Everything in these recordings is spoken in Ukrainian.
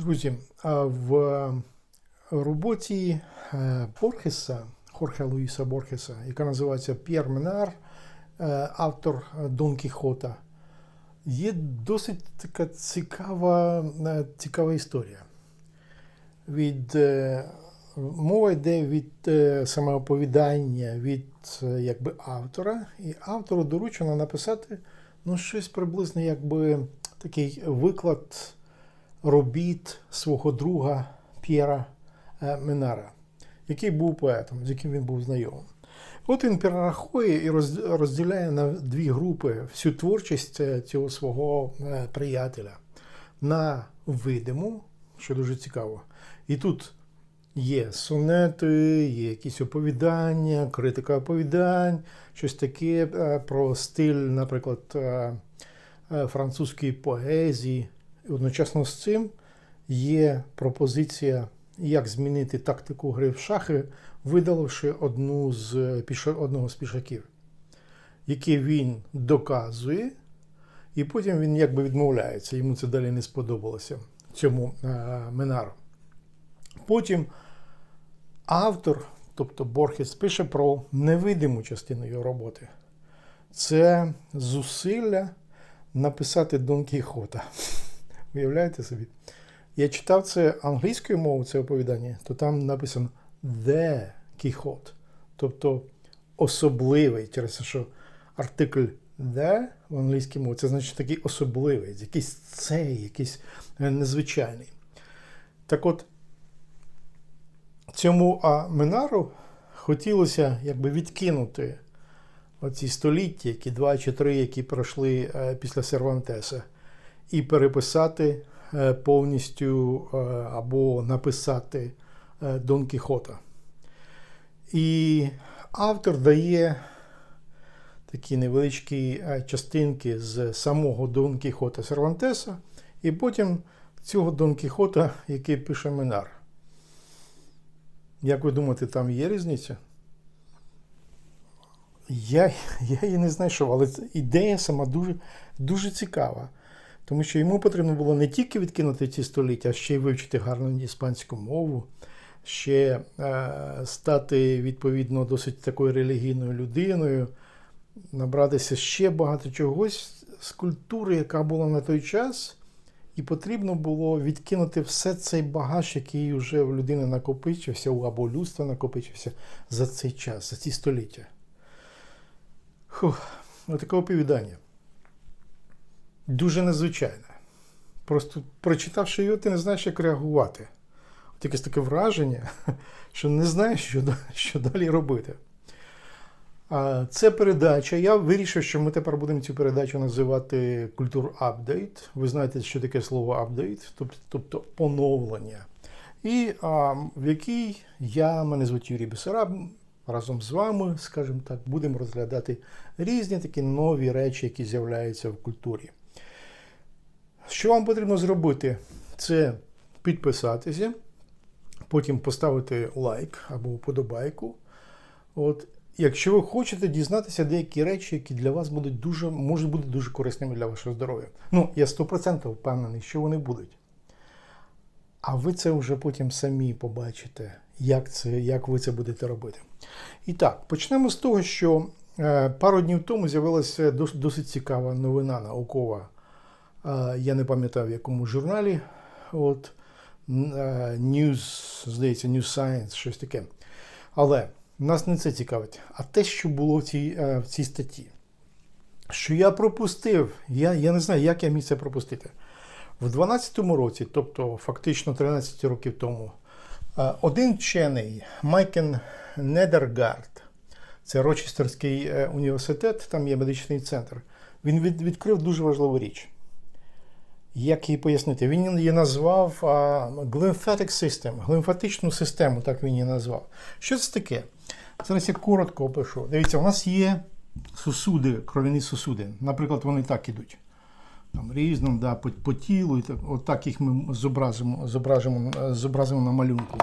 Друзі, в роботі е, Борхеса, Хорхе Луїса Борхеса, яка називається П'єр Менар, е, автор Дон Кіхота, є досить така цікава, е, цікава історія. Від, мова йде від самооповідання від якби, автора, і автору доручено написати ну, щось приблизно якби такий виклад робіт свого друга П'єра е, Менара, який був поетом, з яким він був знайомим. От він перерахує і розділяє на дві групи всю творчість е, цього свого е, приятеля на видиму, що дуже цікаво. І тут є сонети, є якісь оповідання, критика оповідань, щось таке про стиль, наприклад, французької поезії. Одночасно з цим є пропозиція, як змінити тактику гри в шахи, видаливши одну з одного з пішаків, який він доказує, і потім він якби відмовляється. Йому це далі не сподобалося цьому е, Менару. Потім автор, тобто Борхес, пише про невидиму частину його роботи. Це зусилля написати Дон Кіхота. Уявляєте собі? Я читав це англійською мовою, це оповідання, то там написано The Quixote, тобто особливий, через те, що артикль the в англійській мові, це значить такий особливий, якийсь цей, якийсь е, незвичайний. Так от, цьому а, Минару хотілося якби відкинути оці століття, які два чи три, які пройшли е, після Сервантеса, і переписати е, повністю е, або написати е, Дон Кіхота. І автор дає такі невеличкі частинки з самого Дон Кіхота Сервантеса, і потім цього Дон Кіхота, який пише Минар. Як ви думаєте, там є різниця? Я, я її не знайшов, але ідея сама дуже, дуже цікава. Тому що йому потрібно було не тільки відкинути ці століття, а ще й вивчити гарну іспанську мову, ще е, стати відповідно досить такою релігійною людиною, набратися ще багато чогось з культури, яка була на той час, і потрібно було відкинути все цей багаж, який вже в людини накопичився, або у людства накопичився за цей час, за ці століття. Фух, отаке оповідання. Дуже незвичайне. Просто прочитавши його, ти не знаєш, як реагувати. От якесь таке враження, що не знаєш, що, що далі робити. А Це передача. Я вирішив, що ми тепер будемо цю передачу називати культур апдейт. Ви знаєте, що таке слово апдейт, тобто, тобто оновлення. І а, в якій я, мене звуть Юрій Бесараб, разом з вами, скажімо так, будемо розглядати різні такі нові речі, які з'являються в культурі. Що вам потрібно зробити? Це підписатися, потім поставити лайк або вподобайку. От, якщо ви хочете дізнатися деякі речі, які для вас будуть дуже, можуть бути дуже корисними для вашого здоров'я. Ну, я 100% впевнений, що вони будуть. А ви це вже потім самі побачите, як, це, як ви це будете робити. І так, почнемо з того, що е, пару днів тому з'явилася досить цікава новина наукова. Я не пам'ятаю в якому журналі. От, News, здається, News Science, щось таке. Але нас не це цікавить, а те, що було в цій, е, в цій статті. Що я пропустив, я, я не знаю, як я міг це пропустити. В 12-му році, тобто фактично 13 років тому, е, один вчений Майкен Недергард, це Рочестерський е, університет, там є медичний центр, він від, відкрив дуже важливу річ. Як її пояснити? Він її назвав glymphatic system, глимфатичну систему, так він її назвав. Що це таке? Зараз я коротко опишу. Дивіться, у нас є сосуди, кров'яні сосуди. Наприклад, вони так ідуть. Там різним, да, по, по тілу, і так, от так їх ми зобразимо, зображимо, е, зобразимо на малюнку.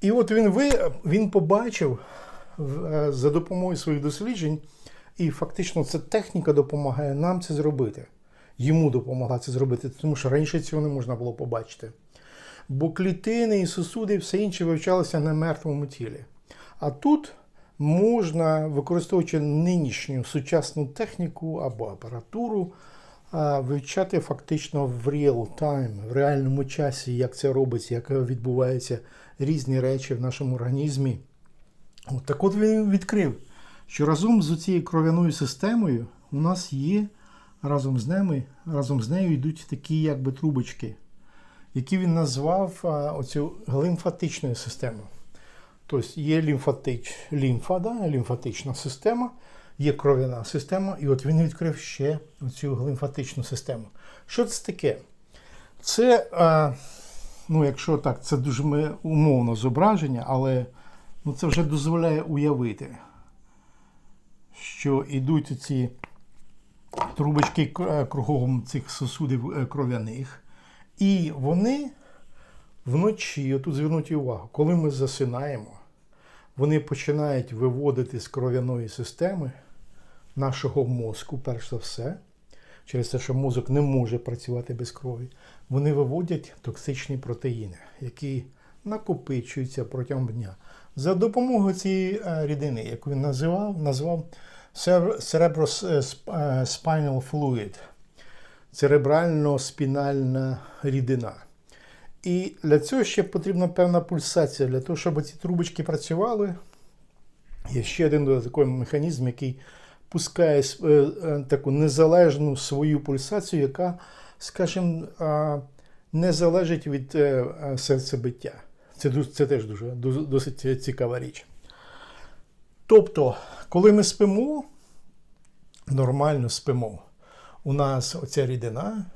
І от він, ви, він побачив е, за допомогою своїх досліджень, і фактично ця техніка допомагає нам це зробити. Йому допомогла це зробити, тому що раніше цього не можна було побачити. Бо клітини і сосуди і все інше вивчалося на мертвому тілі. А тут можна, використовуючи нинішню сучасну техніку або апаратуру, вивчати фактично в real time, в реальному часі, як це робиться, як відбуваються різні речі в нашому організмі. От так от він відкрив, що разом з цією кров'яною системою у нас є разом з ними, разом з нею йдуть такі якби трубочки, які він назвав оцю лімфатичною системою. Тобто є лімфатич, лімфа, да, лімфатична система, є кров'яна система, і от він відкрив ще цю лімфатичну систему. Що це таке? Це, ну, якщо так, це дуже ми- умовно зображення, але ну, це вже дозволяє уявити, що йдуть ці трубочки е, кругом цих сосудів е, кров'яних, і вони вночі, отут звернуть увагу, коли ми засинаємо, вони починають виводити з кров'яної системи нашого мозку, перш за все, через те, що мозок не може працювати без крові, вони виводять токсичні протеїни, які накопичуються протягом дня. За допомогою цієї е, рідини, яку він називав, назвав cerebrospinal fluid, церебрально-спінальна рідина. І для цього ще потрібна певна пульсація. Для того, щоб ці трубочки працювали, є ще один додатковий механізм, який пускає е, е, таку незалежну свою пульсацію, яка, скажімо, не залежить від е, е, серцебиття. Це, це теж дуже досить цікава річ. Тобто, коли ми спимо, нормально спимо, у нас оця рідина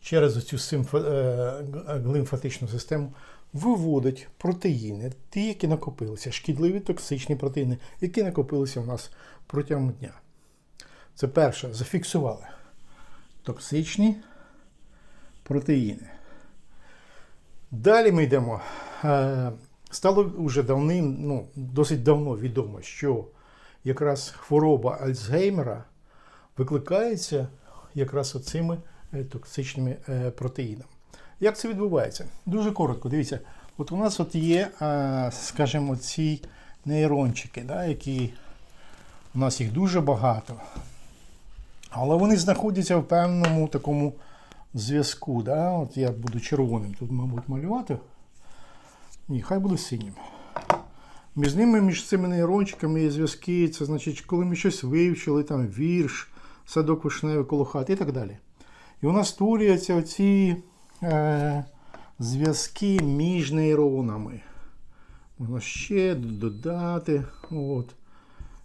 через цю симфо, е, систему виводить протеїни, ті, які накопилися, шкідливі токсичні протеїни, які накопилися у нас протягом дня. Це перше, зафіксували токсичні протеїни. Далі ми йдемо. Стало вже давним, ну, досить давно відомо, що якраз хвороба Альцгеймера викликається якраз оцими е, токсичними е, протеїнами. Як це відбувається? Дуже коротко. Дивіться, от у нас от є, е, скажімо, ці нейрончики, да, які у нас їх дуже багато. Але вони знаходяться в певному такому зв'язку. Да? От я буду червоним тут, мабуть, малювати. Ні, хай буде синім. Між ними, між цими нейрончиками є зв'язки. Це значить, коли ми щось вивчили, там вірш, садок вишневий коло хати і так далі. І у нас створюються оці е, зв'язки між нейронами. Можна ще додати. От.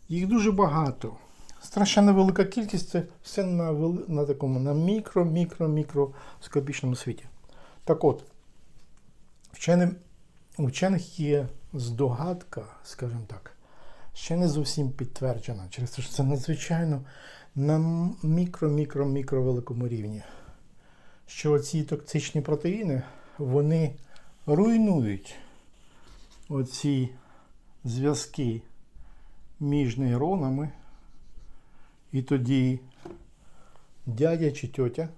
Їх дуже багато. Страшенно велика кількість це все на, на такому на мікро, мікро, мікроскопічному світі. Так от, вченим, у вчених є здогадка, скажімо так, ще не зовсім підтверджена, через те, що це надзвичайно на мікро, мікро, мікро великому рівні. Що ці токсичні протеїни вони руйнують оці зв'язки між нейронами, і тоді дядя чи тьотя,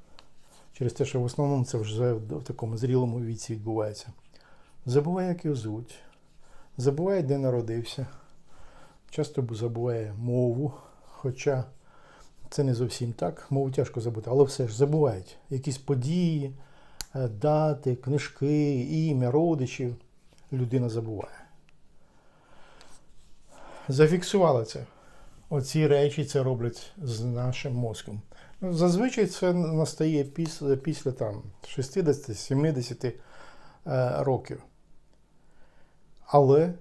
через те, що в основному це вже в такому зрілому віці відбувається, забуває, як його звуть, забуває, де народився, часто забуває мову, хоча це не зовсім так, мову тяжко забути, але все ж забувають якісь події, е, дати, книжки, ім'я, родичів. Людина забуває. Зафіксували це. Оці речі це роблять з нашим мозком. Ну, Зазвичай це настає після, після там, 60-70 е, років. Але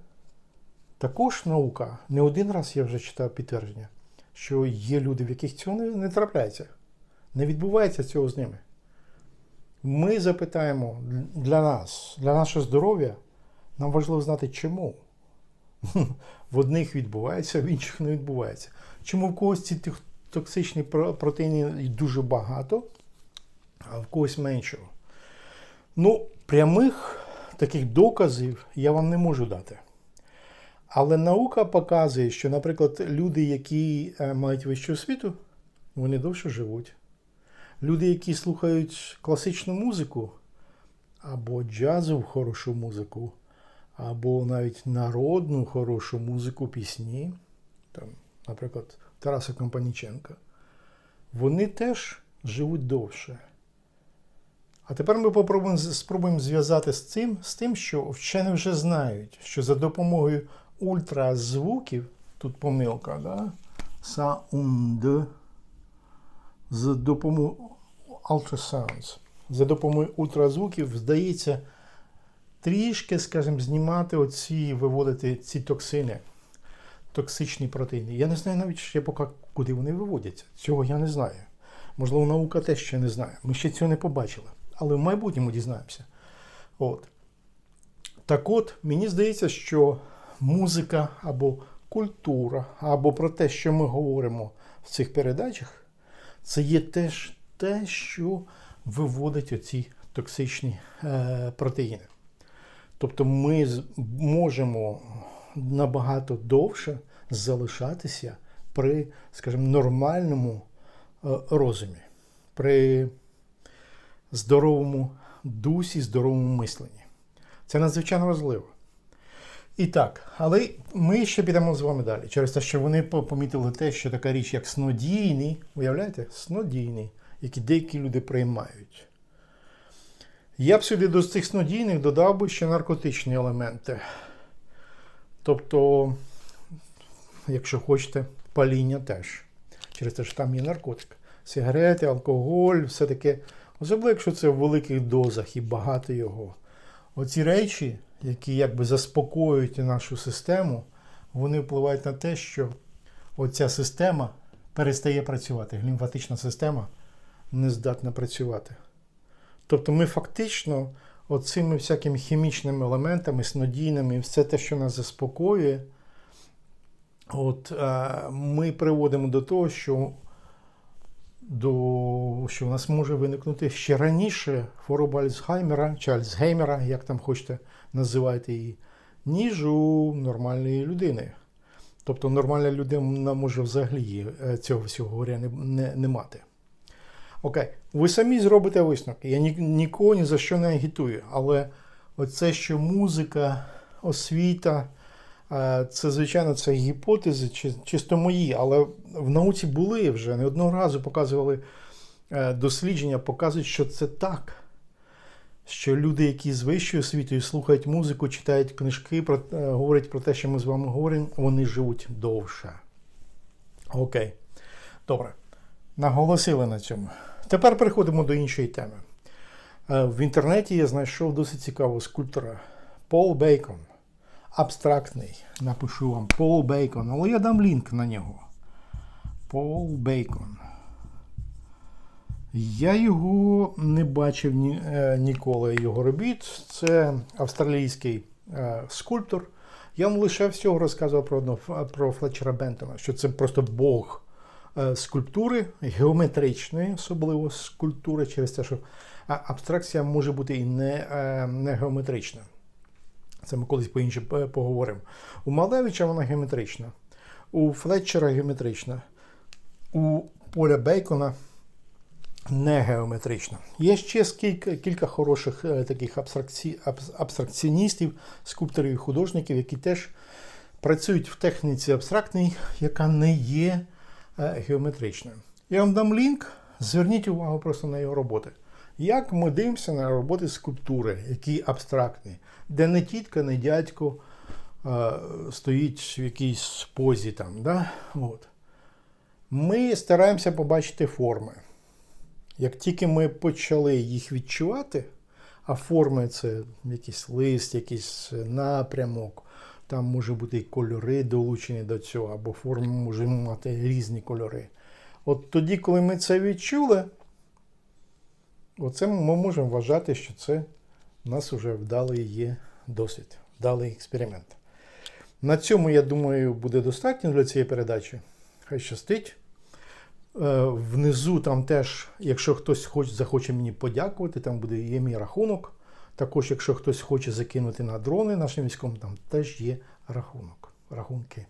також наука, не один раз я вже читав підтвердження, що є люди, в яких цього не, трапляється. Не відбувається цього з ними. Ми запитаємо для нас, для нашого здоров'я, нам важливо знати, чому. В одних відбувається, в інших не відбувається. Чому в когось ці токсичні про- протеїни дуже багато, а в когось меншого? Ну, прямих таких доказів я вам не можу дати. Але наука показує, що, наприклад, люди, які е, мають вищу освіту, вони довше живуть. Люди, які слухають класичну музику, або джазову хорошу музику, або навіть народну хорошу музику, пісні, там, наприклад, Тараса Компаніченка, вони теж живуть довше. А тепер ми попробуємо, спробуємо зв'язати з цим, з тим, що вчені вже знають, що за допомогою ультразвуків, тут помилка, да? sound, за допомогою ultrasounds, за допомогою ультразвуків, здається, трішки, скажімо, знімати оці, виводити ці токсини, токсичні протеїни. Я не знаю навіть ще поки, куди вони виводяться. Цього я не знаю. Можливо, наука теж ще не знає. Ми ще цього не побачили. Але в майбутньому дізнаємося. От. Так от, мені здається, що музика або культура, або про те, що ми говоримо в цих передачах, це є теж те, що виводить оці токсичні е, протеїни. Тобто ми можемо набагато довше залишатися при, скажімо, нормальному е, розумі, при здоровому дусі, здоровому мисленні. Це надзвичайно важливо. І так, але ми ще підемо з вами далі. Через те, що вони помітили те, що така річ, як снодійний, уявляєте, снодійний, які деякі люди приймають. Я б сюди до цих снодійних додав би ще наркотичні елементи. Тобто, якщо хочете, паління теж. Через те, що там є наркотик. Сигарети, алкоголь, все таке. Особливо, якщо це в великих дозах і багато його. Оці речі, які якби заспокоюють нашу систему, вони впливають на те, що оця система перестає працювати. Лімфатична система не здатна працювати. Тобто ми фактично оцими всякими хімічними елементами, снодійними, все те, що нас заспокоює, от, е, ми приводимо до того, що, до, що у нас може виникнути ще раніше хвороба Альцгеймера чи Альцгеймера, як там хочете називати її, ніж у нормальної людини. Тобто нормальна людина може взагалі е, цього всього горя не, не, не мати. Окей, ви самі зробите висновки. Я ні, нікого ні за що не агітую. Але оце, що музика, освіта, це, звичайно, це гіпотези, чисто мої, але в науці були вже не одного разу показували е, дослідження, показують, що це так. Що люди, які з вищою освітою слухають музику, читають книжки, про, е, говорять про те, що ми з вами говоримо, вони живуть довше. Окей. Добре. Наголосили на цьому. Тепер переходимо до іншої теми. Е, В інтернеті я знайшов досить цікавого скульптора Пол Бейкон. Абстрактний. Напишу вам Пол Бейкон, але я дам лінк на нього. Пол Бейкон. Я його не бачив ні, е, ніколи його робіт. Це австралійський е, скульптор. Я вам лише всього розказував про, одного, про Флетчера Бентона, що це просто Бог е, скульптури, геометричної, особливо скульптури, через те, що абстракція може бути і не, е, не геометрична. Це ми колись по-інше е, поговоримо. У Малевича вона геометрична, у Флетчера геометрична, у Поля Бейкона не геометрична. Є ще кілька, кілька хороших е, таких абстракці, абстракціоністів, скульпторів і художників, які теж працюють в техніці абстрактній, яка не є е, геометричною. Я вам дам лінк, зверніть увагу просто на його роботи. Як ми дивимося на роботи скульптури, які абстрактні, де не тітка, не дядько е, стоїть в якійсь позі там. Да? От. Ми стараємося побачити форми. Як тільки ми почали їх відчувати, а форми це якийсь лист, якийсь напрямок, там може бути і кольори долучені до цього, або форми може мати різні кольори. От тоді, коли ми це відчули, оце ми можемо вважати, що це у нас вже вдалий є досвід, вдалий експеримент. На цьому, я думаю, буде достатньо для цієї передачі. Хай щастить. Е, Внизу там теж, якщо хтось хоч, захоче мені подякувати, там буде є мій рахунок. Також, якщо хтось хоче закинути на дрони нашим військовим, там теж є рахунок, рахунки.